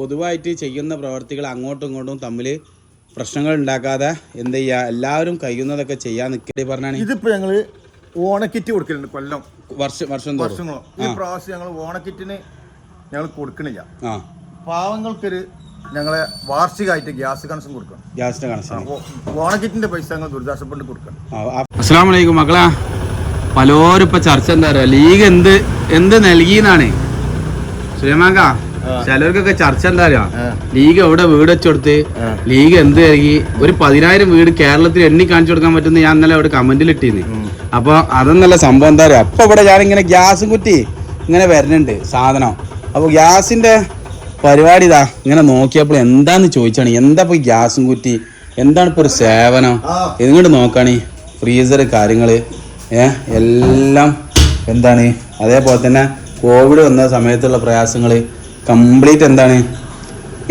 പൊതുവായിട്ട് ചെയ്യുന്ന പ്രവർത്തികൾ അങ്ങോട്ടും ഇങ്ങോട്ടും തമ്മിൽ പ്രശ്നങ്ങൾ ഉണ്ടാക്കാതെ എന്ത് ചെയ്യുക? എല്ലാവരും കഴിയുന്നതൊക്കെ ചെയ്യാൻ നിൽക്കേണ്ടി പറഞ്ഞാണ്. ഇതിപ്പോൾ ഞങ്ങൾ ഓണക്കിറ്റ് കൊടുക്കലുണ്ട് കൊല്ലം. വർഷം വർഷം തോറും. വർഷങ്ങളോ ഈ പ്രാവശ്യം ഞങ്ങൾ ഓണക്കിറ്റിന് ഞങ്ങൾ കൊടുക്കണില്ല. ആ. പാവങ്ങൾക്കൊരു ഞങ്ങളെ വാർഷികമായിട്ട് ഗ്യാസ് കണക്ഷൻ കൊടുക്കണം. ഗ്യാസിന്റെ കണക്ഷൻ. ഓണക്കിറ്റിന്റെ പൈസ ഞങ്ങൾ ദുരിതാശ്വാസ ഫണ്ട് കൊടുക്കണം അസ്സാമലൈക്കും മക്കളാ. പലരും ഇപ്പൊ ചർച്ച എന്താ പറയാ ലീഗ് എന്ത് എന്ത് നൽകിയെന്നാണ്. ശ്രീമാങ്ക ചിലർക്കൊക്കെ ചർച്ച എന്താ ലീഗ് എവിടെ വീട് വെച്ചുകൊടുത്ത് ലീഗ് എന്ത് ഇറങ്ങി ഒരു പതിനായിരം വീട് കേരളത്തിൽ എണ്ണി കാണിച്ചു കൊടുക്കാൻ പറ്റുന്ന ഞാൻ ഇന്നലെ അവിടെ കമന്റിൽ ഇട്ടിന്ന് അപ്പൊ അതെന്നല്ല സംഭവം എന്താ പറയാ അപ്പൊ ഇവിടെ ഇങ്ങനെ ഗ്യാസും കുറ്റി ഇങ്ങനെ വരുന്നുണ്ട് സാധനം. അപ്പൊ ഗ്യാസിന്റെ പരിപാടി ഇതാ ഇങ്ങനെ നോക്കിയപ്പോൾ എന്താന്ന് ചോദിച്ചാണ് എന്താ ഇപ്പൊ ഗ്യാസും കുറ്റി എന്താണ് ഇപ്പൊ ഒരു സേവനം? ഇങ്ങോട്ട് നോക്കാണ് ഫ്രീസർ കാര്യങ്ങൾ. എല്ലാം എന്താണ്? അതേപോലെ തന്നെ കോവിഡ് വന്ന സമയത്തുള്ള പ്രയാസങ്ങൾ കംപ്ലീറ്റ് എന്താണ്?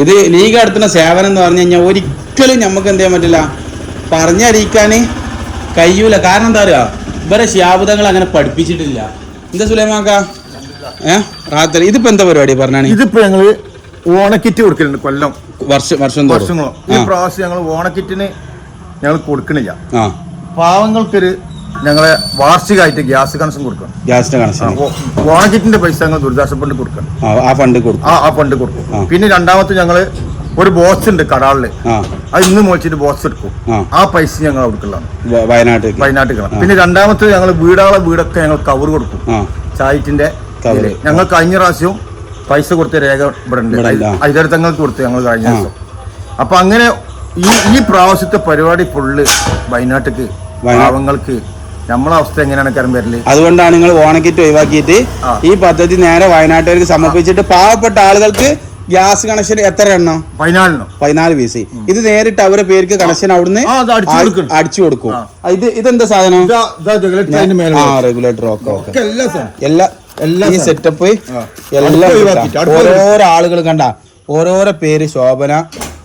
ഇത് ലീഗ് നടത്തുന്ന സേവനം എന്ന് പറഞ്ഞു കഴിഞ്ഞാൽ ഒരിക്കലും നമുക്ക് എന്ത് ചെയ്യാൻ പറ്റില്ല. പറഞ്ഞറിയിക്കാൻ കഴിയൂല. കാരണം എന്താ പറയുക ഇവരെ ശാബുദങ്ങൾ അങ്ങനെ പഠിപ്പിച്ചിട്ടില്ല. എന്താ സുലൈമാക്ക ഏഹ് ഇതിപ്പോ എന്താ പരിപാടി പറഞ്ഞാണ്? ഇതിപ്പോ ഞങ്ങൾ ഓണക്കിറ്റ് കൊടുക്കലുണ്ട് കൊല്ലം. വർഷം വർഷം വർഷങ്ങളോ ഈ പ്രാവശ്യം ഞങ്ങൾ ഓണക്കിറ്റിന് ഞങ്ങൾ കൊടുക്കണില്ല. പാവങ്ങൾക്കൊരു ഞങ്ങളെ വാർഷികമായിട്ട് ഗ്യാസ് കണക്ഷൻ കൊടുക്കണം. ഗ്യാസിന്റെ കണക്ഷൻ. ഓണക്കിറ്റിന്റെ പൈസ ഞങ്ങൾ ദുരിതാശ്വാസ ഫണ്ട് കൊടുക്കണം. ആ ഫണ്ട് കൊടുക്കും. ആ ആ ഫണ്ട് കൊടുക്കും. പിന്നെ രണ്ടാമത്തെ ഞങ്ങൾ ഒരു ബോക്സ് ഉണ്ട് കടാളിൽ. അത് ഇന്ന് മോളിച്ചിട്ട് ബോക്സ് എടുക്കും. ആ. പൈസ ഞങ്ങൾ കൊടുക്കലാണ് വയനാട്ടിൽ വയനാട്ടിൽ പിന്നെ രണ്ടാമത്തെ ഞങ്ങൾ വീടാളെ വീടൊക്കെ ഞങ്ങൾ കവർ കൊടുക്കും. ചായറ്റിന്റെ ഞങ്ങൾ കഴിഞ്ഞ പ്രാവശ്യവും പൈസ കൊടുത്ത രേഖ ഇവിടെ ഉണ്ട്. അതിലടുത്തങ്ങൾക്ക് കൊടുത്തു ഞങ്ങൾ കഴിഞ്ഞ ദിവസം. അപ്പൊ അങ്ങനെ ഈ ഈ പ്രാവശ്യത്തെ പരിപാടി ഫുള്ള് വയനാട്ടിക്ക് വയനാ- പാവങ്ങൾക്ക് നമ്മളെ അവസ്ഥ എങ്ങനെയാണ് കരം വരൽ അതുകൊണ്ടാണ് നിങ്ങൾ ഓണക്കിറ്റ് ഒഴിവാക്കിയിട്ട് ഈ പദ്ധതി നേരെ വയനാട്ടുകാർക്ക് സമർപ്പിച്ചിട്ട് പാവപ്പെട്ട ആളുകൾക്ക് ഗ്യാസ് കണക്ഷൻ എത്ര എണ്ണം? പതിനാല് പി സി. ഇത് നേരിട്ട് അവരുടെ പേർക്ക് കണക്ഷൻ അവിടുന്ന് അടിച്ചു കൊടുക്കും. ഇത് ഇതെന്താ സാധനം? റെഗുലേറ്റർ ഒക്കെ എല്ലാ ഈ സെറ്റപ്പ്. എല്ലാം ഓരോരോ ആളുകൾ കണ്ട. ഓരോരോ പേര് ശോഭന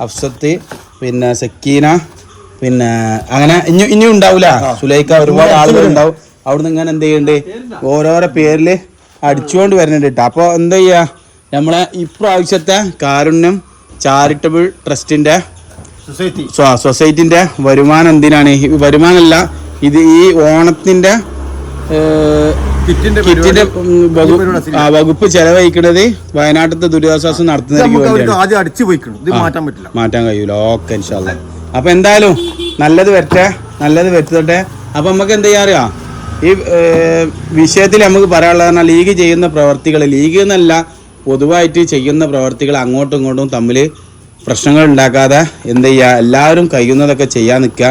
അഫ്സത്ത് പിന്നെ സക്കീന പിന്നെ അങ്ങനെ ഇനി ഇനിയും ഉണ്ടാവൂല. സുലൈക്ക ഒരുപാട് ആളുകൾ ഉണ്ടാവും. അവിടുന്ന് ഇങ്ങനെ എന്ത് ചെയ്യണ്ടേ? ഓരോരോ പേരിൽ അടിച്ചുകൊണ്ട് വരുന്നുണ്ട് കേട്ടോ അപ്പോൾ എന്താ ചെയ്യുക നമ്മളെ ഇപ്രാവശ്യത്തെ കാരുണ്യം ചാരിറ്റബിൾ ട്രസ്റ്റിന്റെ സൊസൈറ്റി സൊസൈറ്റിന്റെ വരുമാനം എന്തിനാണ്? വരുമാനമല്ല ഇത് ഈ ഓണത്തിന്റെ കിറ്റിന്റെ വകുപ്പ് ചെലവഴിക്കുന്നത് വയനാട്ടിലത്തെ ദുരിതാശ്വാസം നടത്തുന്നതിന് വേണ്ടിയാണ്. മാറ്റാൻ കഴിയൂല. ഓക്കെ ഇൻഷാല്ല അപ്പൊ എന്തായാലും നല്ലത് വരട്ടെ നല്ലത് വരുത്തട്ടെ. അപ്പൊ നമുക്ക് എന്താ ചെയ്യാ അറിയാം? ഈ വിഷയത്തിൽ നമുക്ക് പറയാനുള്ളത് പറഞ്ഞാൽ ലീഗ് ചെയ്യുന്ന പ്രവർത്തികൾ ലീഗ് എന്നല്ല പൊതുവായിട്ട് ചെയ്യുന്ന പ്രവർത്തികൾ അങ്ങോട്ടും ഇങ്ങോട്ടും തമ്മിൽ പ്രശ്നങ്ങൾ ഉണ്ടാക്കാതെ എന്ത് ചെയ്യുക എല്ലാവരും കഴിയുന്നതൊക്കെ ചെയ്യാൻ നിൽക്കുക.